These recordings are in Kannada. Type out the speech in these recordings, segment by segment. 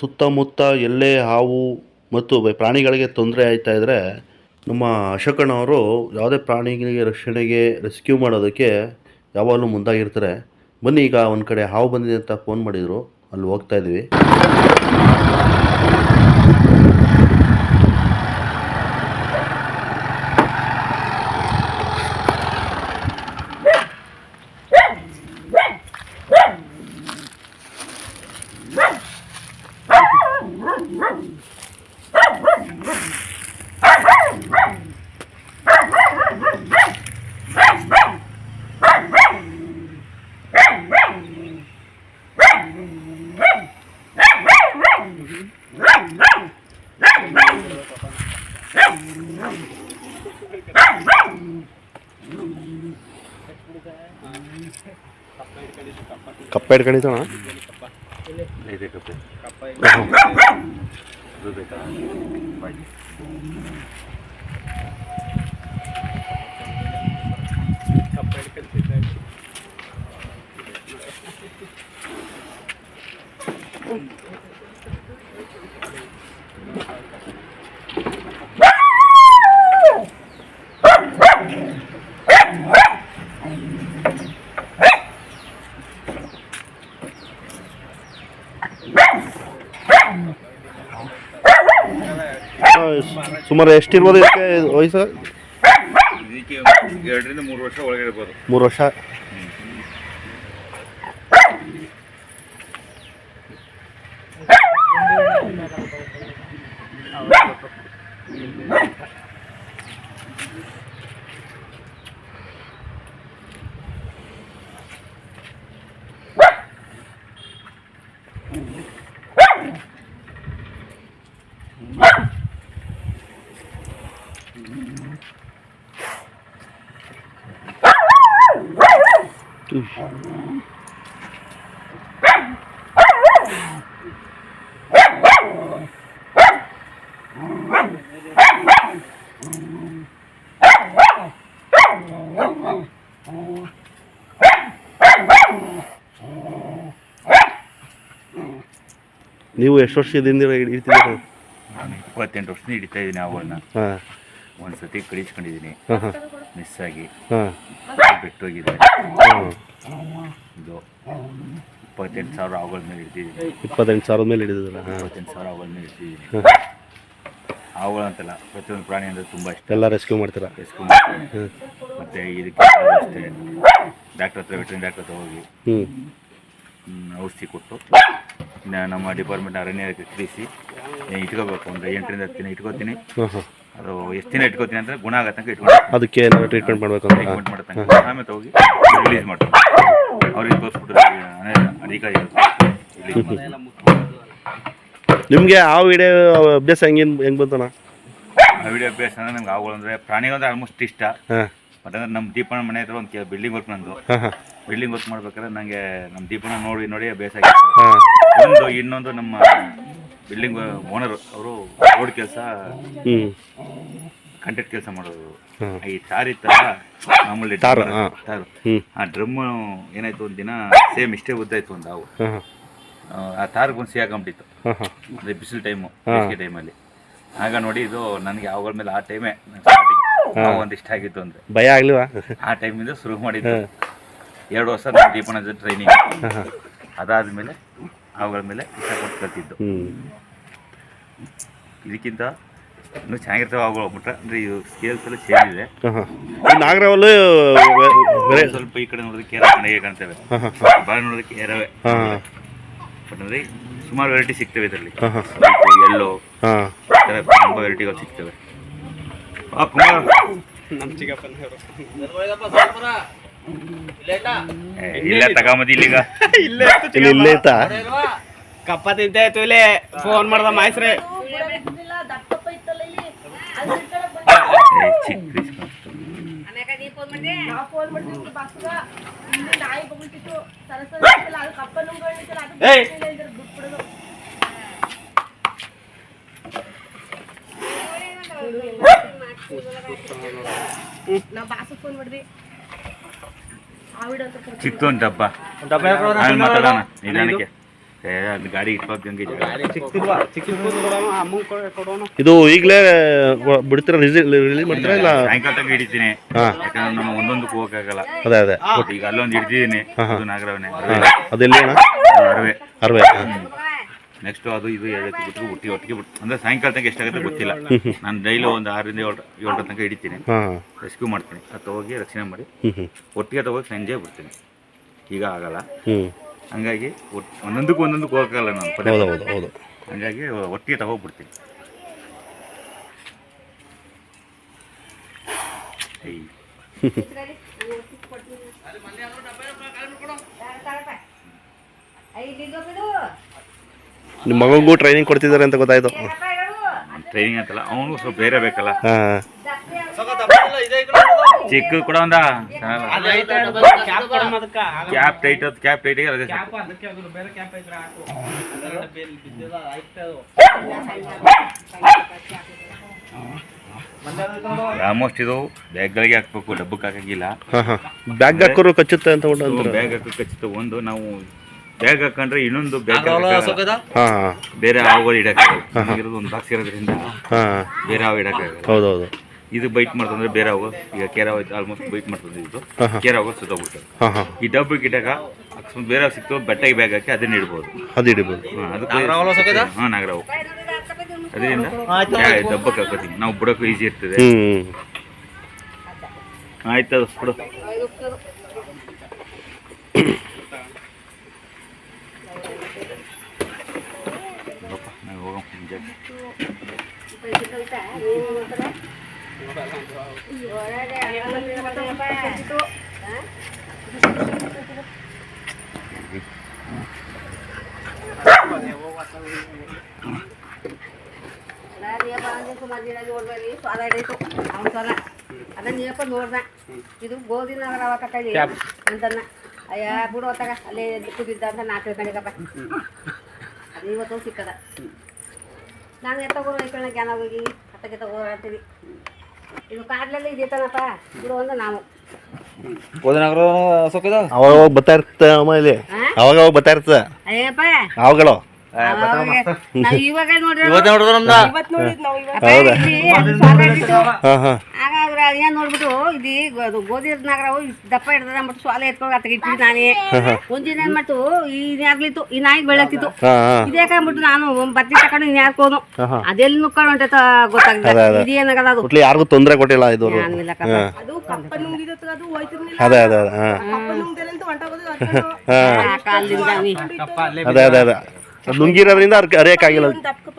ಸುತ್ತಮುತ್ತ ಎಲ್ಲೇ ಹಾವು ಮತ್ತು ಪ್ರಾಣಿಗಳಿಗೆ ತೊಂದರೆ ಆಯ್ತಾ ಇದ್ದರೆ ನಮ್ಮ ಅಶೋಕಣ್ಣವರು ಯಾವುದೇ ಪ್ರಾಣಿಗಳಿಗೆ ರಕ್ಷಣೆಗೆ ರೆಸ್ಕ್ಯೂ ಮಾಡೋದಕ್ಕೆ ಯಾವಾಗಲೂ ಮುಂದಾಗಿರ್ತಾರೆ. ಬನ್ನಿ, ಈಗ ಒಂದು ಕಡೆ ಹಾವು ಬಂದಿದೆ ಅಂತ ಫೋನ್ ಮಾಡಿದರು. ಅಲ್ಲಿ ಹೋಗ್ತಾ ಇದ್ವಿ ಕಪ್ಪೆ ಹಿಡ್ಕೊಂಡಿದ್ದಣ ಇದೆ ಕಪ್ಪೆ ಅದು ಬೇಕಾ ಬಾಯ್. ಸುಮಾರು ಎಷ್ಟಿರ್ಬೋದು ಇದಕ್ಕೆ ವಯಸ್ಸು? ಇದಕ್ಕೆ ಎರಡರಿಂದ ಮೂರು ವರ್ಷ ಒಳಗೆ ಇರ್ಬೋದು. ಮೂರು ವರ್ಷ. ನೀವು ಎಷ್ಟು ವರ್ಷದಿಂದ ಹಿಡಿತಿದ್ದೀರ ನಾನು ಇಪ್ಪತ್ತೆಂಟು ವರ್ಷದಿಂದ ಹಿಡಿತಾ ಇದ್ದೀನಿ ಅವನ್ನ. ಹಾಂ. ಒಂದು ಸತಿ ಕಳಿಸ್ಕೊಂಡಿದ್ದೀನಿ ಮಿಸ್ ಆಗಿ. ಹಾಂ. ಬಿಟ್ಟೋಗಿದೆ ಇದು ಇಪ್ಪತ್ತೆಂಟು ಸಾವಿರ ಅವುಗಳ ಮೇಲೆ ಇಟ್ಟಿದ್ದೀನಿ. ಇಪ್ಪತ್ತೆಂಟು ಸಾವಿರದ ಮೇಲೆ ಹಿಡಿದಿಲ್ಲ ಇಪ್ಪತ್ತೆಂಟು ಸಾವಿರ ಅವುಗಳ ಮೇಲೆ ಇಟ್ಟಿದ್ದೀನಿ. ಹಾಂ ಅವುಗಳಂತಲ್ಲ ಪ್ರತಿಯೊಂದು ಪ್ರಾಣಿ ಅಂದರೆ ತುಂಬ ಇಷ್ಟ. ಎಲ್ಲ ರೆಸ್ಕ್ಯೂ ಮಾಡ್ತೀರಾ? ರೆಸ್ಕ್ಯೂ ಮಾಡ್ತೀನಿ. ಮತ್ತು ಇದಕ್ಕೆ ಅಷ್ಟೇ ಡಾಕ್ಟ್ರ್ ಹತ್ರ ವೆಟ್ರಿನ್ ಡಾಕ್ಟ್ರ್ ಹತ್ರ ಹೋಗಿ ಹ್ಞೂ ಔಷಧಿ ಕೊಟ್ಟು ನಮ್ಮ ಡಿಪಾರ್ಟ್ಮೆಂಟ್ ಅರಣ್ಯಕ್ಕೆ ತಿಳಿಸಿ ಇಟ್ಕೋಬೇಕು. ಒಂದು ಎಂಟರಿಂದ ಹತ್ತು ದಿನ ಇಟ್ಕೋತೀನಿ. ಅದು ಎಷ್ಟು ದಿನ ಇಟ್ಕೋತೀನಿ ಅಂದರೆ ಗುಣ ಆಗೋ ತನಕ ಇಟ್ಕೊಂಡು ಅದಕ್ಕೆ ಏನಾದ್ರು ಟ್ರೀಟ್ಮೆಂಟ್ ಮಾಡಬೇಕು ಟ್ರೀಟ್ಮೆಂಟ್ ಮಾಡೋ ತನಕ ಆಮೇಲೆ ಹೋಗಿ ರಿಲೀಸ್ ಮಾಡ್ತಾರೆ ಅವ್ರಿಗೆ ತೋರಿಸ್ಬಿಟ್ಟು ಅಧಿಕಾರಿ ನಿಮಗೆ ಆ ವಿಡಿಯೋ ಅಭ್ಯಾಸ ಹೆಂಗೆ ಹೆಂಗ್ ಬಂತಣ್ಣ? ಆ ವಿಡಿಯೋ ಅಭ್ಯಾಸ ಅಂದರೆ ನಮ್ಗೆ ಆಗೋಲ್ಲ ಅಂದರೆ ಪ್ರಾಣಿಗಳಂದ್ರೆ ಆಲ್ಮೋಸ್ಟ್ ಇಷ್ಟ. ಬಟ್ ಅಂದ್ರೆ ನಮ್ಮ ದೀಪಣ್ಣ ಮನೆ ಹತ್ರ ಒಂದು ಬಿಲ್ಡಿಂಗ್ ವರ್ಕ್ ನಂದು. ಬಿಲ್ಡಿಂಗ್ ವರ್ಕ್ ಮಾಡ್ಬೇಕಾದ್ರೆ ನನಗೆ ನಮ್ಮ ದೀಪಣ್ಣ ನೋಡಿ ನೋಡಿ ಅಭ್ಯಾಸ ಆಗಿತ್ತು. ಒಂದು ಇನ್ನೊಂದು ನಮ್ಮ ಬಿಲ್ಡಿಂಗ್ ಓನರ್ ಅವರು ರೋಡ್ ಕೆಲಸ ಕಂಟೆಕ್ಟ್ ಕೆಲಸ ಮಾಡೋದು. ಈ ಟಾರ್ ಇತ್ತಲ್ಲ ಮಾಮೂಲಿ ಟಾರ್ ಹ್ಞೂ ಆ ಡ್ರಮ್ ಏನಾಯ್ತು ಒಂದಿನ ದಿನ ಸೇಮ್ ಇಷ್ಟೇ ಉದ್ದಾಯ್ತು ಒಂದ್ ಹಾವು ಹಾಂ ಆ, ತಾರ್ಗೆ ಒಂದು ಸಿಗಾಕೊಂಬಿಟ್ಟಿತ್ತು ಅದೇ ಬಿಸಿಲು ಟೈಮು. ಬೇಸಿಗೆ ಟೈಮಲ್ಲಿ ಆಗ ನೋಡಿ ಇದು ನನಗೆ ಅವುಗಳ ಮೇಲೆ ಆ ಟೈಮೇ ಸ್ಟಾರ್ಟಿಂಗ್ ಹಾವು ಒಂದು ಇಷ್ಟ ಆಗಿತ್ತು ಅಂದ್ರೆ. ಭಯ ಆಗ್ಲಿವಾ ಆ ಟೈಮಿಂದ ಶುರು ಮಾಡಿದ್ದು. ಎರಡು ವರ್ಷ ನಮ್ಮ ದೀಪನ ಟ್ರೈನಿಂಗ್ ಅದಾದಮೇಲೆ ಅವುಗಳ ಮೇಲೆ ಇಷ್ಟಪಟ್ಟು ಕಲ್ತಿದ್ದು. ಇದಕ್ಕಿಂತ ಇನ್ನು ಚೆನ್ನಾಗಿರ್ತವೆ ಅವುಗಳು ಬಿಟ್ರೆ ಅಂದರೆ ಇವು ಸ್ಕೇಲ್ಸ್ ಎಲ್ಲ ಚೇಂಜ್ ಇದೆ. ಸ್ವಲ್ಪ ಈ ಕಡೆ ನೋಡೋದಕ್ಕೆ ಏರ ಕಡೆಗೆ ಕಾಣ್ತೇವೆ. ಬಾಳ ನೋಡೋದಕ್ಕೆ ಏರವೆ ಬಟ್ ಅಂದರೆ ಸುಮಾರು ವೆರೈಟಿ ಸಿಗ್ತವೆ ಇದರಲ್ಲಿ. ಎಲ್ಲೋ ತುಂಬ ವೆರೈಟಿಗಳು ಸಿಗ್ತವೆ. ಆ, ಕುಮಾರ್ ಏ, ಇಲ್ಲ ತಗೊಂಬದಿ ಇಲ್ಲಿಗ. ಇಲ್ಲ ಇಲ್ಲೇ ಐತಾ ಕಪ್ಪ ತಿಂತಾಯ್ತು ಇಲ್ಲಿ. ಫೋನ್ ಮಾಡ್ದ ಮಾಯ್ಸ್ರೆ ನಾ ಬಾಸು ಫೋನ್ ಮಾಡಿದ್ವಿ ಒಂದು ಡಬ್ಬ. ಆಮೇಲೆ ಮಾತಾಡೋಣ. ನಿಧಾನಕ್ಕೆ ಏ, ಗಾಡಿ ಇದು ಈಗಲೇ ಬಿಡ್ತೀರಾ? ರಿಲೀಸ್ ಮಾಡ್ತೀರಾ ಇಲ್ಲ ಸಾಯಂಕಾಲ ತನಕ ಹಿಡಿತೀನಿ. ಹಾ. ಯಾಕಂದ್ರೆ ನಮ್ಮ ಒಂದೊಂದಕ್ಕೆ ಹೋಗಕ್ಕಾಗಲ್ಲ. ಅದೇ ಅದೇ. ಈಗ ಅಲ್ಲೊಂದು ಹಿಡ್ದಿದ್ದೀನಿ. ಅದು ನಾಗರವನೇ ಅದೆಲ್ಲಿ ಅಣ್ಣ? ಅರವೆ. ಅರವೇ. ನೆಕ್ಸ್ಟ್ ಅದು ಇದು ಏಳಕ್ಕೆ ಬಿಟ್ಟು ಹುಟ್ಟಿ ಒಟ್ಟಿಗೆ ಬಿಟ್ಟು ಅಂದ್ರೆ ಸಾಯಂಕಾಲ ತನಕ ಎಷ್ಟಾಗುತ್ತೆ ಗೊತ್ತಿಲ್ಲ. ನಾನು ಡೈಲಿ ಒಂದು ಆರರಿಂದ ಏಳು ಏಳರ ತನಕ ಹಿಡಿತೀನಿ. ಹಾಂ. ರೆಸ್ಕ್ಯೂ ಮಾಡ್ತೀನಿ. ಅದು ಹೋಗಿ ರಕ್ಷಣೆ ಮಾಡಿ. ಒಟ್ಟಿಗೆ ತಗೋಗಿ ಸಂಜೆ ಬಿಡ್ತೀನಿ. ಈಗ ಆಗಲ್ಲ. ಹಂಗಾಗಿ ಒಂದೊಂದಕ್ಕೆ ಒಂದೊಂದಕ್ಕೂ ಒಂದೊಂದಕ್ಕೂ ಹೋಗಕ್ಕಾಗಲ್ಲ ನಾನು ಪದೇ ಹೌದು ಪದೇ. ಹೌದು ಹೌದು. ಹಂಗಾಗಿ ಒಟ್ಟಿಗೆ ತಗೋಗ್ಬಿಡ್ತೀನಿ. ಏಯ್ ನಿಮ್ಮ ಮಗನಿಗೂ ಟ್ರೈನಿಂಗ್ ಕೊಡ್ತಿದ್ದಾರೆ ಅಂತ ಗೊತ್ತಾಯ್ತು. ಟ್ರೈನಿಂಗ್ ಅಂತಲ್ಲ ಅವನು ಸ್ವಲ್ಪ ಬೇರೆ ಬೇಕಲ್ಲ? ಹಾಂ. ಚಿಕ್ಕ ಕೂಡ ಒಂದ? ಕ್ಯಾಪ್ ಟೈಟ್ ಅದು ಕ್ಯಾಪ್ ಟೈಟ್ ಅದೇ ಆಲ್ಮೋಸ್ಟ್ ಇದು ಬ್ಯಾಗ್ಗಳಿಗೆ ಹಾಕ್ಬೇಕು ಡಬ್ಬಕ್ಕೆ ಹಾಕಂಗಿಲ್ಲ. ಬ್ಯಾಗ್ ಹಾಕೋರು ಕಚ್ಚುತ್ತೆ ಅಂತ ಬ್ಯಾಗ್ ಹಾಕೋ ಕಚ್ಚುತ್ತೆ ಒಂದು ನಾವು ಬ್ಯಾಗ್ ಹಾಕೊಂಡ್ರೆ ಇನ್ನೊಂದು ಬ್ಯಾಗ್ ಹಾಂ. ಬೇರೆ ಹಾವುಗಳು ಇಡಕ್ಕಾಗಲ್ಲ ಇರೋದು ಒಂದು ಬಾಕ್ಸ್ ಇರೋದ್ರಿಂದ ಹಾ. ಬೇರೆ ಹಾವು ಇಡಕ್ಕಾಗಲ್ಲ ಹೌದು ಹೌದು ಇದು ಬೈಟ್ ಮಾಡ್ತಂದ್ರೆ ಬೇರೆ ಹಾವು ಈಗ ಕೇರ ಆಲ್ಮೋಸ್ಟ್ ಬೈಟ್ ಮಾಡ್ತದೆ ಇದು. ಹಾಂ ಹಾಂ. ಕೇರ ಹಾವು ಸುತ್ತೋಗ್ಬಿಡ್ತದೆ. ಹಾಂ ಹಾಂ. ಈ ಡಬ್ಬು ಗಿಡಕ ಅಕಸ್ಮಾತ್ ಬೇರೆ ಹಾವು ಸಿಕ್ತು ಬೆಟ್ಟಗೆ ಬ್ಯಾಗ್ ಹಾಕಿ ಅದನ್ನ ಇಡ್ಬೋದು. ಅದು ಇಡ್ಬೋದು. ಹಾ ಅದಕ್ಕೆ ಹಾಂ ನಾಗರಾವು. ಅದರಿಂದ ಡಬ್ಬಕ್ಕೆ ಹಾಕೋತೀವಿ ನಾವು ಬಿಡೋಕ್ಕೂ ಈಸಿ ಇರ್ತದೆ. ಹ್ಮ್. ಆಯ್ತು ಅದು ಬಿಡು. ಅದನ್ನ ನೀಯಪ್ಪ ನೋಡ್ದ ಇದು ಗೋಧಿ ನಗರ ಅವ ಕೈ ಅಂತನ್ನ ಅಯ್ಯ ಬಿಡು ಹೊತ್ತಾಗ ಅಲ್ಲೇ ಕುದಿದ್ದ ಅಂತ ನಾಲ್ಕು ಕಡೆಗಪ್ಪ. ಅದು ಇವತ್ತು ಸಿಕ್ಕದ. ನಾನು ಎತ್ತಗೋರು ಐಕಣ ಜ್ಞಾನ ಹೋಗಿ. ಹತ್ತಕ್ಕೆ ತಗೋರು ಅಂತೀವಿ. ಇದು ಕಾಡ್ಲೆಲ್ಲ ಇದೆ ಇದು ಬಿಡು ಒಂದು ನಾವು. ಅವಾಗ ಅವಾಗ ಬರ್ತಾ ಇರ್ತದೆ ಅಮ್ಮ ಇಲ್ಲಿ ಅವಾಗ ಅವಾಗ ಬರ್ತಾ ಇರ್ತದೆ. ಅಯ್ಯಪ್ಪ. ಅವಾಗಳು ನಾವು ಇವಾಗ ನೋಡ್ರಿ ಹೌದಾ? ಆಗ ಏನ್ ನೋಡ್ಬಿಟ್ಟು ಇದು ಅದು ಗೋಧಿ ನಗರ ದಪ್ಪ ಹಿಡ್ದದ ಅಂದ್ಬಿಟ್ಟು ಸ್ವಾಲೆ ಎತ್ಕೊಂಡು ಅತ್ತ ಇಟ್ಬಿಟ್ಟು ನಾನೇ. ಒಂದಿನ ಏನ್ ಮಾಡ್ತು ಇದಾಗ್ಲಿತ್ತು ಈ ನಾಯಿ ಬೆಳಗ್ತಿತ್ತು ಇದ್ಯಾಕ ಅಂದ್ಬಿಟ್ಟು ನಾನು ಒಂದ್ ಬತ್ತಿ ತಕೊಂಡು ಇನ್ಯಾಕೋನು ಹಾಂ ಹಾಂ. ಅದೆಲ್ಲಿ ನುಕ್ಕೊಂಡು ಹೊಂಟೈತ ಇದೇನಾಗದ ಅದು ಒಟ್ಲಿ ಯಾರಿಗೂ ತೊಂದರೆ ಕೊಟ್ಟಿಲ್ಲ ಇದು. ಅದು ಕಪ್ಪ ನುಂಗಿದತ್ತು ಅದು ಹೋಯ್ತಿರ್ಲಿಲ್ಲ ಅದೇ ಅದೇ ಅದೇ ಹಾಂ. ಕಪ್ಪ ನುಂಗ್ದೇನಂತ ಹೊಂಟೋಗೋದು ಅರ್ಕೊಂಡು ಆ ಕಾಲದಿಂದ ನೀ ಕಪ್ಪ ಅಲ್ಲೇ ಅದೇ ಅದೇ ಅದೇ. ಅದು ನುಂಗಿರೋದ್ರಿಂದ ಅರಿಯಕ್ಕಾಗಿಲ್ಲ ಒಂದ್ ದಪ್ಪ ಕಪ್ಪ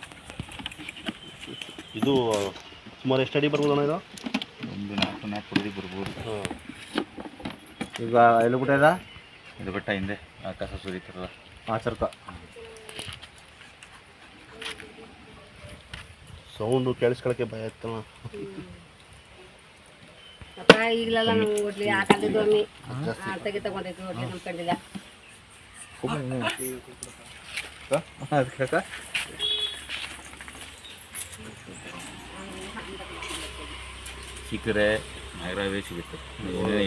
ಇದು ಸುಮಾರು ಎಷ್ಟು ಅಡಿ ಬರ್ಬೋದು ಅಣ್ಣ ಇದು? ಒಂದು ನಾಲ್ಕು ನಾಲ್ಕು ಅಡಿ ಬರ್ಬೋದು. ಈಗ ಎಲ್ಲಿ ಬಿಟ್ಟಿದ ಇದು? ಬೆಟ್ಟ ಹಿಂದೆ ಆಕಾಶ ಸುರಿತಾರಲ್ಲ. ಆಚರ್ಕ. ಸೌಂಡು ಕೇಳಿಸ್ಕೊಳಕ್ಕೆ ಭಯ ಇತ್ತಲ್ಲ ಅಪ್ಪ ಈಗಲೆಲ್ಲ ಹೋಗ್ಲಿ ಆ ಕಾಲದ ಒಮ್ಮೆ ಹೋಗ್ಲಿ ನಮ್ಮ ಕಂಡಿಲ್ಲ ನಂಬ್ಕೊಂಡಿಲ್ಲ ಸಿಕ್ಕರೆ ನಾಗರಾವೇ ಸಿಗುತ್ತೆ.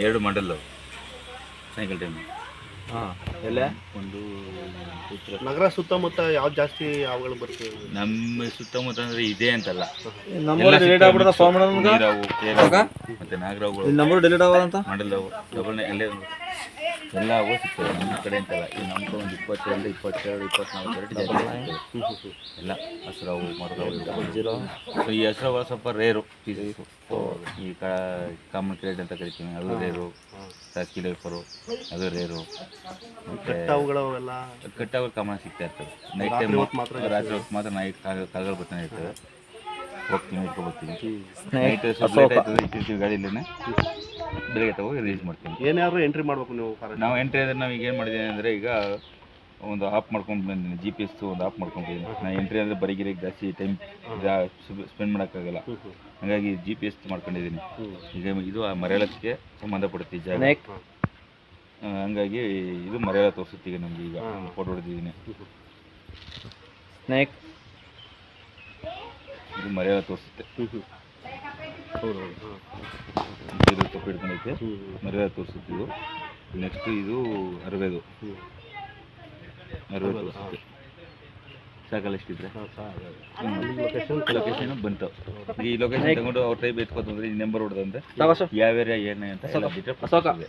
ಎರಡು ಮಾಡಲ್ ಅವು. ಸಾಯಂಕಾಲ ಟೈಮ್ ಎಲ್ಲೇ? ಒಂದು ಉತ್ತರ ನಗರ ಸುತ್ತಮುತ್ತ ಯಾವ್ದು ಜಾಸ್ತಿ ಹಾವುಗಳು ಬರ್ತವೆ? ನಮ್ಮ ಸುತ್ತಮುತ್ತ ಅಂದ್ರೆ ಇದೆ ಅಂತಲ್ಲ. ನಂಬರ್ ಡಿಲೀಟ್ ಆಗ್ಬಿಡ್ದ ಫೋನ್ ಮತ್ತೆ ನಾಗರಾವುಗಳು. ನಂಬರ್ ಡಿಲೀಟ್ ಆಗೋದಂತ? ಮಾಡಲ್ಲವು ಡಬಲ್ ಎಲ್ಲೇ ಎಲ್ಲ ಅವು ಸಿಗ್ತವೆ ನಮ್ಮ ಕಡೆ ಅಂತಲ್ಲ. ಈ ನಮ್ಮ ಕಡೆ ಒಂದು ಇಪ್ಪತ್ತೆರಡು ಇಪ್ಪತ್ತೆರಡು ಇಪ್ಪತ್ನಾಲ್ಕು ಎರಡು ಜಾಸ್ತಿ ಸಿಗ್ತವೆ. ಎಲ್ಲ ಹಸಿರಾವು ಮರದವು. ಸೊ ಈ ಹಸಿರಾವು ಸ್ವಲ್ಪ ರೇರು ಈ ಕ ಕಾಮನ್ ಕ್ರೇಡ್ ಅಂತ ಕರಿತೀವಿ. ಅದು ರೇರು ಸಾಕಿ ಲೈಫರು ಅದು ರೇರು ಕಟ್ಟಾಗ ಕಾಮನ್ ಸಿಗ್ತಾ ಇರ್ತವೆ. ನೈಟ್ ಟೈಮ್ ರಾತ್ರಿ ಹೊತ್ತು ಮಾತ್ರ ನೈಟ್ ಕಾಲಗಳು ಕಾಗಲ್ ಬರ್ತಾನೆ ಇರ್ತವೆ. ಹೋಗ್ತೀನಿ ಇಟ್ಕೊಬರ್ತೀನಿ ನೈಟ್ ಸ್ವಲ್ಪ ಲೇಟ್ ಆಯ್ತದೆ ಇಟ್ಟಿರ್ತೀವಿ ಗಾಡಿಲೇನೆ ಬೆಳಗ್ಗೆ ತಗೋ ರಿಲೀಸ್ ಮಾಡ್ತೀನಿ. ಏನಾದ್ರು ಎಂಟ್ರಿ ಮಾಡಬೇಕು ನೀವು ಫಾರೆಸ್ಟ್ ನಾವು ಎಂಟ್ರಿ ಅಂದ್ರೆ ನಾವು ಈಗ ಏನು ಮಾಡಿದ್ದೀನಿ ಅಂದರೆ ಈಗ ಒಂದು ಆಪ್ ಮಾಡ್ಕೊಂಡು ಬಂದಿದ್ದೀನಿ ಜಿ ಪಿ ಎಸ್ ಒಂದು ಆಪ್ ಮಾಡ್ಕೊಂಡು ಬಂದಿದ್ದೀನಿ ನಾನು ಎಂಟ್ರಿ ಅಂದರೆ ಬರೀಗಿರಿಗೆ ಜಾಸ್ತಿ ಟೈಮ್ ಸ್ಪೆಂಡ್ ಮಾಡೋಕ್ಕಾಗಲ್ಲ. ಹಾಗಾಗಿ ಜಿ ಪಿ ಎಸ್ ಮಾಡ್ಕೊಂಡಿದ್ದೀನಿ ಈಗ ಇದು ಆ ಮರೆಯಲಕ್ಕೆ ಸಂಬಂಧಪಡುತ್ತೆ ಈ ಜಾಗ ಹಂಗಾಗಿ ಇದು ಮರೆಯಲ ತೋರಿಸುತ್ತೆ ಈಗ ನಮಗೆ ಈಗ ಫೋಟೋ ಹೊಡೆದಿದ್ದೀನಿ ಸ್ನೇಕ್ ಇದು ಮರೆಯಲ ತೋರಿಸುತ್ತೆ. ಇದು ತಪ್ಪು ಹಿಡ್ಕೊಂಡೈತೆ. ಮರ್ಯಾದೆ ತೋರಿಸುತ್ತಿದ್ದು ಇದು ನೆಕ್ಸ್ಟ್ ಇದು ಅರವೇದು. ಅರವೇ ತೋರಿಸುತ್ತೆ ಸಾಕಲ್ಲ ಎಷ್ಟಿದ್ರೆ ಲೊಕೇಶನ್ ಬಂತು. ಈ ಲೊಕೇಶನ್ ತಗೊಂಡು ಅವ್ರ ಟೈಪ್ ಎತ್ಕೊತಂದ್ರೆ ಈ ನಂಬರ್ ಹೊಡೆದಂತೆ. ಯಾವ ಏರಿಯಾ ಏನು ಅಂತ ಎಲ್ಲ ಕೊಡ್ತಾರೆ.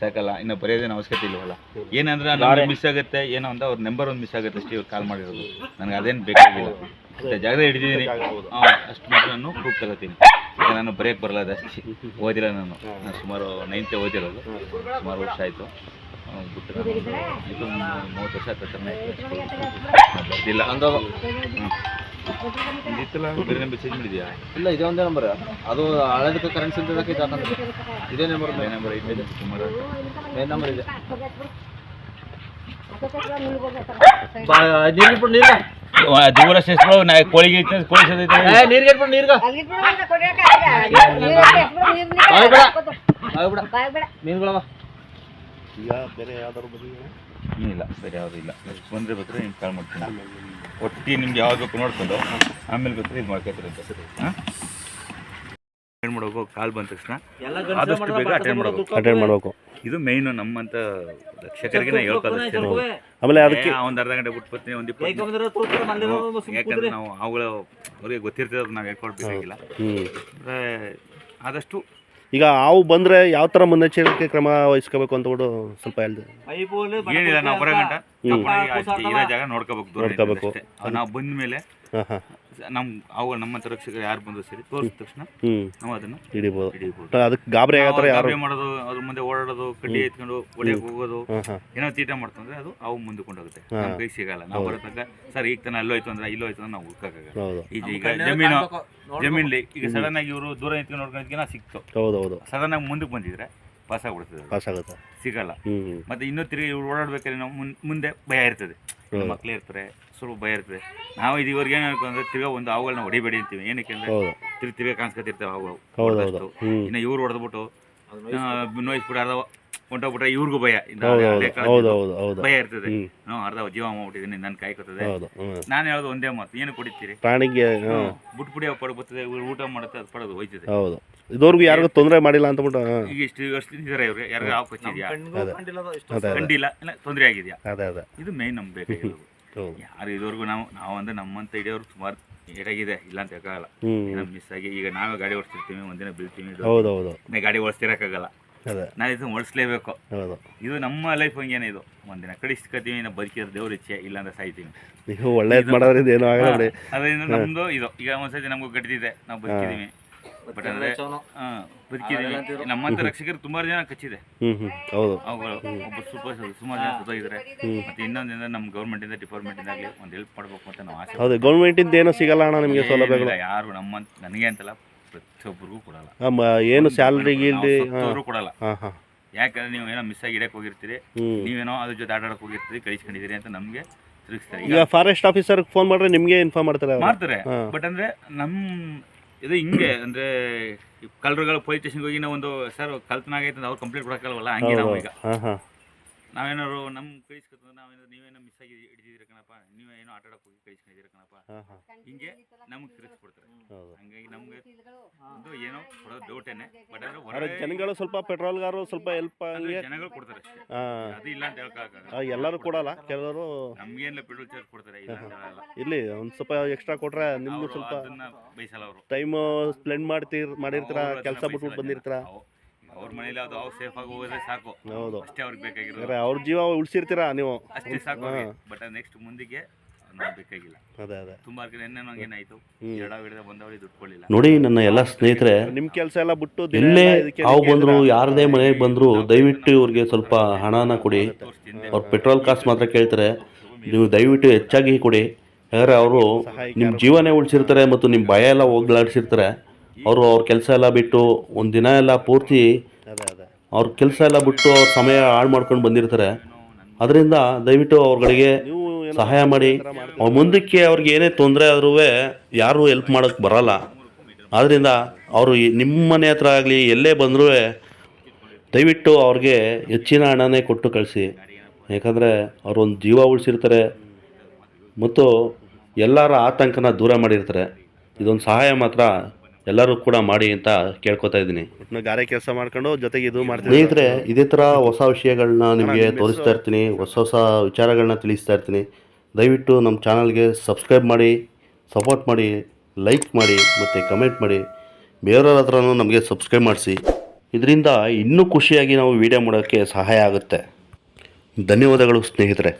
ಸಾಕಲ್ಲ ಇನ್ನು ಬರೆಯೋದೇನು ಅವಶ್ಯಕತೆ ಇಲ್ವಲ್ಲ? ಏನಂದ್ರೆ ನಮ್ಗೆ ಮಿಸ್ ಆಗುತ್ತೆ ಏನೋ ಅಂತ ಅವ್ರ ನಂಬರ್ ಒಂದು ಮಿಸ್ ಆಗುತ್ತೆ ಅಷ್ಟೇ ಇವ್ರು ಕಾಲ್ ಮಾಡಿರೋದು. ನನಗೆ ಅದೇನು ಬೇಕಾಗಿಲ್ಲ. ಮತ್ತೆ ಜಾಗದ ಹಿಡಿದಿದ್ದೀನಿ. ಅಷ್ಟು ಮಾತ್ರ ನಾನು ಪ್ರೂಫ್ ತಗೋತೀನಿ. ಈಗ ನಾನು ಬರೆಯಕ್ಕೆ ಬರಲ್ಲ ಜಾಸ್ತಿ ಓದಿಲ್ಲ ನಾನು. ನಾನು ಸುಮಾರು ನೈನ್ತೆ ಓದಿರೋದು. ಸುಮಾರು ವರ್ಷ ಆಯಿತು. ಬಿಟ್ಟು ನಾನು ಇದು ಮೂವತ್ತು ವರ್ಷ ಆಯ್ತು ಇದಿತ್ತಲ್ಲ ಬೇರೆ ನಂಬರ್ ಚೇಂಜ್ ಮಾಡಿದ್ಯಾ? ಇಲ್ಲ ಇದೇ ಒಂದೇ ನಂಬರ್ ಅದು ಹಳೇದಕ್ಕೆ ಕರೆನ್ಸಿ ಇದು ನಂಬರ್ ಬೇರೆ ನಂಬರ್ ಇದೆ ಸುಮಾರು ಮೇನ್ ನಂಬರ್ ಇದೆ. ಬಾ ನೀರ್ಗ ದೂರ ಸೇರಿಸ್ಬಿಡು ನಾ ಕೋಳಿಗೆ ಐತೆ ಕೋಳಿ ಸದೈತೆ ನೀರ್ಗೆ ಇಟ್ಬಿಟ್ಟು ನೀರ್ಗ ಬಿಡು ಅಂತ ನೀರು ಎಸ್ಬಿಡು, ನೀರು ನೀರು ಬಾಯ್ ಬೇಡ. ಬಾಯ್ ಬಿಡ ಬಾಯ್ ಬೇಡ ಮೀನುಗಳವ. ಈಗ ಬೇರೆ ಯಾವ್ದಾದ್ರು ಇಲ್ಲ ಬೇರೆ ಯಾವುದು ಇಲ್ಲ. ಬಂದರೆ ಬೇಕಾದ್ರೆ ನಿಮ್ಗೆ ಕಾಲ್ ಮಾಡ್ತೀನಿ. ಒಟ್ಟಿ ನಿಮ್ಗೆ ಯಾವ್ದು ಬೇಕು ನೋಡ್ಕೊಂಡು ಆಮೇಲೆ ಬೇಕಾದ್ರೆ ಇದು ಮಾಡ್ಕೊತಾರೆ ಅಂತ ಹಾಂ? ಅಟೆಂಡ್ ಮಾಡಬೇಕು ಕಾಲ್ ಬಂದ ತಕ್ಷಣ. ಆದಷ್ಟು ಬೇಗ ಅಟೆಂಡ್ ಮಾಡಬೇಕು. ಅಟೆಂಡ್ ಮಾಡಬೇಕು. ಇದು ಮೇಯ್ನು ನಮ್ಮಂತ ರಕ್ಷಕರಿಗೆ ನಾ ಹೇಳ್ಕೋದು ಆಮೇಲೆ ಅದಕ್ಕೆ ಒಂದು ಅರ್ಧ ಗಂಟೆ ಬಿಟ್ಟು ಬರ್ತೀನಿ ಒಂದು ಇಪ್ಪತ್ತು ಯಾಕಂದ್ರೆ ನಾವು ಅವುಗಳ ಅವ್ರಿಗೆ ಗೊತ್ತಿರ್ತದೆ ಅದು ನಾವು ಹೇಳ್ಕೊಳ್ಬೇಕಾಗಿಲ್ಲ. ಆದಷ್ಟು ಈಗ ಹಾವು ಬಂದ್ರೆ ಯಾವ ತರ ಮುನ್ನೆಚ್ಚರಿಕೆ ಕ್ರಮ ವಹಿಸ್ಕೋಬೇಕು ಅಂತ ಬಿಡು ಸ್ವಲ್ಪ ಹೇಳ್ದೆ. ಏನಿಲ್ಲ ನಾವು ಬರೋ ಗಂಟ ಇರೋ ಜಾಗ ನೋಡ್ಕೋಬೇಕು ದೂರ ನೋಡ್ಕೋಬೇಕು. ನಾವು ಬಂದ ಮೇಲೆ ನಮ್ಮ ಅವು ಯಾರ್ ರಕ್ಷಕರು ಯಾರು ಬಂದ್ರು ಸರಿ ತೋರಿಸಿದ ತಕ್ಷಣ ನಾವು ಅದನ್ನ ಹಿಡಿಬಹುದು ಅದಕ್ಕೆ ಗಾಬರಿ ಯಾರು? ಗಾಬರಿ ಮಾಡೋದು ಅದ್ರ ಮುಂದೆ ಓಡಾಡೋದು ಕಡ್ಡಿ ಎತ್ಕೊಂಡು ಹೊಡಿಯಕ್ಕೆ ಹೋಗೋದು ಏನೋ ತೀಟ ಮಾಡ್ತಂದ್ರೆ ಅದು ಅವು ಮುಂದೆ ಕೊಂಡೋಗುತ್ತೆ ಹಾ. ನಮ್ಮ ಕೈ ಸಿಗಲ್ಲ. ನಾವು ಬರೋ ತನಕ ಸರ್ ಈಗ ತನ ಅಲ್ಲೋಯ್ತು ಅಂದ್ರೆ ಇಲ್ಲೋಯ್ತು ಅಂದ್ರೆ ನಾವು ಈಗ ಈಗ ಜಮೀನು ಜಮೀನ್ಲಿ ಈಗ ಸಡನ್ ಆಗಿ ಇವರು ದೂರ ನಿಂತ್ಕೊಂಡು ನೋಡ್ಕೊಂಡ್ಕಿನ ಸಿಕ್ತು. ಹೌದು ಹೌದು ಸಡನ್ ಆಗಿ ಮುಂದಕ್ಕೆ ಬಂದಿದ್ರೆ ಪಾಸ್ ಆಗ್ಬಿಡ್ತದೆ ಪಾಸ್ ಆಗುತ್ತೆ. ಸಿಗಲ್ಲ. ಮತ್ತೆ ಇನ್ನೂ ತಿರುಗಿ ಇವ್ರು ಓಡಾಡ್ಬೇಕಾದ್ರೆ ನಾವು ಮುಂದೆ ಭಯ ಇರ್ತದೆ. ಮಕ್ಳು ಇರ್ತಾರೆ ಸ್ವಲ್ಪ ಭಯ ಇರ್ತದೆ. ನಾವು ಇದು ಇವ್ರಿಗೆ ಏನು ಅಂದ್ರೆ ತಿರ್ಗಾ ಒಂದು ಅವುಗಳನ್ನ ಹೊಡಿಬೇಡಿ ಅಂತೀವಿ. ಏನಕ್ಕೆ ಅಂದ್ರೆ ಹೌದು. ತಿರ್ಗಿ ತಿರ್ಗಾ ಕಾಣಿಸ್ಕೊತಿರ್ತವೆ. ಹ್ಞೂ ಇನ್ನು ಇವ್ರು ಹೊಡೆದ್ಬಿಟ್ಟು ನೋಯಿಸ್ಬಿಟ್ಟು ಅರ್ಧ ಹೊಂಟೋಗ್ಬಿಟ್ರೆ ಇವ್ರಿಗೂ ಭಯ. ಹಳೆ ಕಾಲದ್ದು ಹೌದು ಹೌದು ಭಯ ಇರ್ತದೆ. ಹ್ಞೂ ಅರ್ಧ ಜೀವ ಮಾಡ್ಬಿಟ್ಟಿದ್ದೀನಿ ನನ್ನ ಕಾಯ್ಕೊತದೆ ಹೌದು ಹ್ಞೂ ನಾನು ಹೇಳೋದು ಒಂದೇ ಮಾತು ಏನು ಕುಡಿತೀರಿ? ಪ್ರಾಣಿಗೆ ಬುಟ್ ಬುಟ್ಬುಡಿ ಪಡ ಬರ್ತದೆ ಇವ್ರು ಊಟ ಮಾಡುತ್ತೆ ಅದು ಪಡೋದು ಹೋಯ್ತದೆ. ಹೌದು. ಇದುವರೆಗೂ ಯಾರಿಗೂ ತೊಂದರೆ ಮಾಡಿಲ್ಲ ಅಂತ ಬಿಟ್ಟು ಈಗ ಇಷ್ಟು ವರ್ಷದಿಂದ ಇದಾರೆ ಇವ್ರಿಗೆ ಯಾರಿಗೂ ಹಾವು ಕಚ್ಚಿದ್ಯಾ? ಕಂಡಿಲ್ಲ ಇಲ್ಲ ತೊಂದರೆ ಆಗಿದೆಯಾ? ಅದೇ ಅದೇ. ಇದು ಮೇನ್ ನಮ್ಗೆ ಬೇಕಾಗಿರೋದು ಹೌದು. ಯಾರು ಇದುವರೆಗೂ ನಾವು ನಾವು ಅಂದ್ರೆ ನಮ್ಮಂತ ಹಿಡಿಯೋರು ಸುಮಾರು ಏಟಾಗಿದೆ ಇಲ್ಲ ಅಂತ ಹೇಳಕ್ಕಾಗಲ್ಲ. ಏನೋ ಮಿಸ್ ಆಗಿ ಈಗ ನಾವೇ ಗಾಡಿ ಓಡಿಸ್ತಿರ್ತೀವಿ ಒಂದಿನ ಬೀಳ್ತೀವಿ ಹೌದು ಹೌದು. ಗಾಡಿ ಓಡಿಸ್ತಿರಕ್ಕಾಗಲ್ಲ. ಅದೇ ಇದನ್ನು ಇದು ಓಡಿಸ್ಲೇಬೇಕು ಹೌದು. ಇದು ನಮ್ಮ ಲೈಫ್ ಹಂಗೇನೆ ಇದು. ಒಂದಿನ ಕಡಿಸ್ಕೊತೀವಿ ನಾವು ಬದುಕಿದ್ರೆ ದೇವ್ರ ಇಚ್ಛೆ ಇಲ್ಲ ಅಂದ್ರೆ ಸಾಯ್ತೀವಿ. ನೀವು ಒಳ್ಳೇದು ಮಾಡೋದ್ರಿಂದ ಏನೂ ಆಗಲ್ಲ ಬಿಡಿ. ಅದರಿಂದ ನಮ್ದು ಇದು. ಈಗ ಒಂದ್ಸತಿ ನಮಗೂ ಗಟ್ಟಿದೆ ನಾವು ಬದುಕಿದೀವಿ. ಬಟ್ ಅಂದ್ರೆ ಬದುಕಿದ್ದೀವಿ ಬದುಕಿದೀವಿ. ನಮ್ಮಂತ ರಕ್ಷಕರು ತುಂಬಾ ಜನ ಕಚ್ಚಿದೆ. ಹೌದು. ಅವುಗಳು ಒಬ್ಬ ಸೂಪರ್ ಸುಮಾರು ಜನ ಸುತ್ತೋಗಿದ್ದಾರೆ ಮತ್ತೆ ಇನ್ನೊಂದಿಂದ ನಮ್ಮ ಡಿಪಾರ್ಟ್ಮೆಂಟ್ ಇಂದಾಗಲಿ ಒಂದು ಹೆಲ್ಪ್ ಮಾಡಬೇಕು ಅಂತ ನಾವು ಆಸೆ. ಹೌದು ಗೌರ್ಮೆಂಟಿಂದ ಏನೂ ಸಿಗಲ್ಲ ಅಣ್ಣ ನಿಮಗೆ ಸೌಲಭ್ಯಗಳು. ಯಾರು ನಮ್ಮಂತ ನನಗೆ ಅಂತಲ್ಲ. ಪ್ರತಿಯೊಬ್ಬರಿಗೂ ಕೊಡಲ್ಲ. ಮ- ಏನು ಸ್ಯಾಲ್ರಿ ಗೀಲ್ರಿ ಹಾಂ. ಕೊಡಲ್ಲ. ಹಾಂ ಹಾಂ. ಯಾಕಂದ್ರೆ ನೀವು ಏನೋ ಮಿಸ್ ಆಗಿ ಇಡಕ್ಕೆ ಹೋಗಿರ್ತೀರಿ ಹ್ಞೂ ನೀವೇನೋ ಅದ್ರ ಜೊತೆ ಆಟಾಡಕ್ಕೆ ಹೋಗಿರ್ತೀರಿ ಕಳಿಸ್ಕೊಂಡಿದ್ದೀರಿ ಅಂತ ನಮಗೆ ತಿರುಗಿಸ್ತಾರೆ. ಈಗ ಫಾರೆಸ್ಟ್ ಆಫೀಸರ್ ಫೋನ್ ಮಾಡಿದ್ರೆ ನಿಮಗೆ ಇನ್ಫಾರ್ಮ್ ಮಾಡ್ತಾರೆ ಅವ್ರು. ಮಾಡ್ತಾರೆ. ಹಾ. ಬಟ್ ಅಂದ್ರೆ ನಮ್ ಇದು ಹಿಂಗೆ ಅಂದ್ರೆ ಕಳ್ಳರುಗಳು ಪೊಲೀಸ್ ಸ್ಟೇಷನ್ಗೆ ಹೋಗಿ ನಾವು ಒಂದು ಸರ್ ಕಲ್ತನ ಆಗೈತೆ ಅಂತ ಅವ್ರು ಕಂಪ್ಲೇಂಟ್ ಕೊಡಕ್ಕಲ್ವಲ್ಲ ಹಂಗೆ ನಾವು ಈಗ. ಹಾಂ ಹಾಂ. ನಾವೇನಾದ್ರು ನಮ್ಮ ಕಳಿಸ್ಕೊತ ನಾವೇನಾದ್ರು ನೀವೇನೋ ಮಿಸ್ ಆಗಿ ಹಿಡಿದಿದ್ದೀರ ಏನೋ ನೀವೇನೋ ಆಟ ಆಡಕ್ಕೆ ಹೋಗಿ ಕಳಿಸ್ಕೊಂಡಿದ್ದೀರ ಕಣಪ್ಪ. ಹಾಂ ಹಾಂ. ಹಿಂಗೆ ನಮ್ಗೆ ತಿರುಗಿಸ್ಕೊಡ್ತಾರೆ ಹೌದು. ಹಂಗಾಗಿ ನಮ್ಗೆ ಒಂದು ಏನೋ ಕೊಡೋದು ಡೌಟೇನೆ ಬಟ್ ಅಂದ್ರೆ ಆದ್ರೆ ಜನಗಳು ಸ್ವಲ್ಪ ಪೆಟ್ರೋಲ್ಗಾರು ಸ್ವಲ್ಪ ಹೆಲ್ಪ್ ಹಂಗೆ ಜನಗಳು ಕೊಡ್ತಾರೆ ಅಷ್ಟೇ. ಅದು ಇಲ್ಲ ಅಂತ ಹೇಳಕ್ಕಾಗಲ್ಲ ಎಲ್ಲರೂ ಕೊಡಲ್ಲ ಕೆಲವರು ನಮ್ಗೇನಿಲ್ಲ ಪೆಟ್ರೋಲ್ ಚಾರ್ಜ್ ಕೊಡ್ತಾರೆ ಇಲ್ಲ ಅಂತ ಹೇಳಲ್ಲ. ಇಲ್ಲಿ ಒಂದು ಸ್ವಲ್ಪ ಎಕ್ಸ್ಟ್ರಾ ಕೊಟ್ರೆ ನಿಮ್ಗೂ ಸ್ವಲ್ಪ ಅದನ್ನ ಅವರು. ಟೈಮ್ ಸ್ಪೆಂಡ್ ಮಾಡ್ತೀರ್ ಮಾಡಿರ್ತೀರ ಕೆಲಸ ಬಿಟ್ಬಿಟ್ಟು ಬಂದಿರ್ತೀರ? ಅವ್ರ ಮನೇಲಿ ಅದು ಅವ್ರು ಸೇಫ್ ಆಗಿ ಹೋಗೋದೇ ಸಾಕು. ಹೌದು. ಅಷ್ಟೇ ಅವ್ರಿಗೆ ಬೇಕಾಗಿರೋದು. ಅವ್ರ ಜೀವ ಉಳಿಸಿರ್ತೀರಾ ನೀವು? ಅಷ್ಟೇ ಸಾಕು ಬಟ್ ನೆಕ್ಸ್ಟ್ ಮುಂದಿಗೆ ಬೇಕಾಗಿಲ್ಲ. ಅದೇ ಅದೇ. ತುಂಬಾ ನೆನ್ನೆ ಏನಾಯ್ತು? ಎರಡ ಹಿಡಿದ ಬಂದವಳಿ ನೋಡಿ ನನ್ನ ಎಲ್ಲ ಸ್ನೇಹಿತರೆ ನಿಮ್ಮ ಕೆಲಸ ಎಲ್ಲ ಬಿಟ್ಟು ದಿನ ಎಲ್ಲೇ ಇದಕ್ಕೆ ಬಂದ್ರು ಯಾರದೇ ಮನೆಗೆ ಬಂದ್ರು ದಯವಿಟ್ಟು ಇವ್ರಿಗೆ ಸ್ವಲ್ಪ ಹಣನ ಕೊಡಿ. ಅವ್ರ ಪೆಟ್ರೋಲ್ ಕಾಸ್ಟ್ ಮಾತ್ರ ಕೇಳ್ತಾರೆ. ನೀವು ದಯವಿಟ್ಟು ಹೆಚ್ಚಾಗಿ ಕೊಡಿ. ಯಾಕಂದ್ರೆ ಅವರು ನಿಮ್ಮ ಜೀವನೇ ಉಳಿಸಿರ್ತಾರೆ ಮತ್ತು ನಿಮ್ಮ ಭಯ ಎಲ್ಲ ಹೋಗ್ಲಾಡಿಸಿರ್ತಾರೆ. ಅವರು ಅವ್ರ ಕೆಲಸ ಎಲ್ಲ ಬಿಟ್ಟು ಒಂದು ದಿನ ಎಲ್ಲ ಪೂರ್ತಿ ಅವ್ರ ಕೆಲಸ ಎಲ್ಲ ಬಿಟ್ಟು ಅವ್ರ ಸಮಯ ಹಾಳು ಮಾಡ್ಕೊಂಡು ಬಂದಿರ್ತಾರೆ. ಅದರಿಂದ ದಯವಿಟ್ಟು ಅವ್ರಗಳಿಗೆ ಸಹಾಯ ಮಾಡಿ. ಅವ್ರ ಮುಂದಕ್ಕೆ ಅವ್ರಿಗೆ ಏನೇ ತೊಂದರೆ ಆದ್ರೂ ಯಾರೂ ಹೆಲ್ಪ್ ಮಾಡೋಕ್ಕೆ ಬರಲ್ಲ. ಆದ್ದರಿಂದ ಅವರು ನಿಮ್ಮ ಮನೆ ಹತ್ರ ಆಗಲಿ ಎಲ್ಲೇ ಬಂದರೂ ದಯವಿಟ್ಟು ಅವ್ರಿಗೆ ಹೆಚ್ಚಿನ ಹಣನೇ ಕೊಟ್ಟು ಕಳಿಸಿ. ಯಾಕಂದರೆ ಅವ್ರು ಒಂದು ಜೀವ ಉಳಿಸಿರ್ತಾರೆ ಮತ್ತು ಎಲ್ಲರ ಆತಂಕನ ದೂರ ಮಾಡಿರ್ತಾರೆ. ಇದೊಂದು ಸಹಾಯ ಮಾತ್ರ ಎಲ್ಲರೂ ಕೂಡ ಮಾಡಿ ಅಂತ ಕೇಳ್ಕೊತಾ ಇದ್ದೀನಿ. ಗಾರೆ ಕೆಲಸ ಮಾಡ್ಕೊಂಡು ಜೊತೆಗೆ ಇದು ಮಾಡ್ತೀನಿ ಸ್ನೇಹಿತರೆ ಇದೇ ಥರ ಹೊಸ ವಿಷಯಗಳನ್ನ ನಿಮಗೆ ತೋರಿಸ್ತಾ ಇರ್ತೀನಿ ಹೊಸ ಹೊಸ ವಿಚಾರಗಳನ್ನ ತಿಳಿಸ್ತಾ ಇರ್ತೀನಿ. ದಯವಿಟ್ಟು ನಮ್ಮ ಚಾನಲ್ಗೆ ಸಬ್ಸ್ಕ್ರೈಬ್ ಮಾಡಿ ಸಪೋರ್ಟ್ ಮಾಡಿ ಲೈಕ್ ಮಾಡಿ ಮತ್ತು ಕಮೆಂಟ್ ಮಾಡಿ. ಬೇರೆಯವ್ರ ಹತ್ರನೂ ನಮಗೆ ಸಬ್ಸ್ಕ್ರೈಬ್ ಮಾಡಿಸಿ. ಇದರಿಂದ ಇನ್ನೂ ಖುಷಿಯಾಗಿ ನಾವು ವಿಡಿಯೋ ಮಾಡೋಕ್ಕೆ ಸಹಾಯ ಆಗುತ್ತೆ. ಧನ್ಯವಾದಗಳು ಸ್ನೇಹಿತರೆ.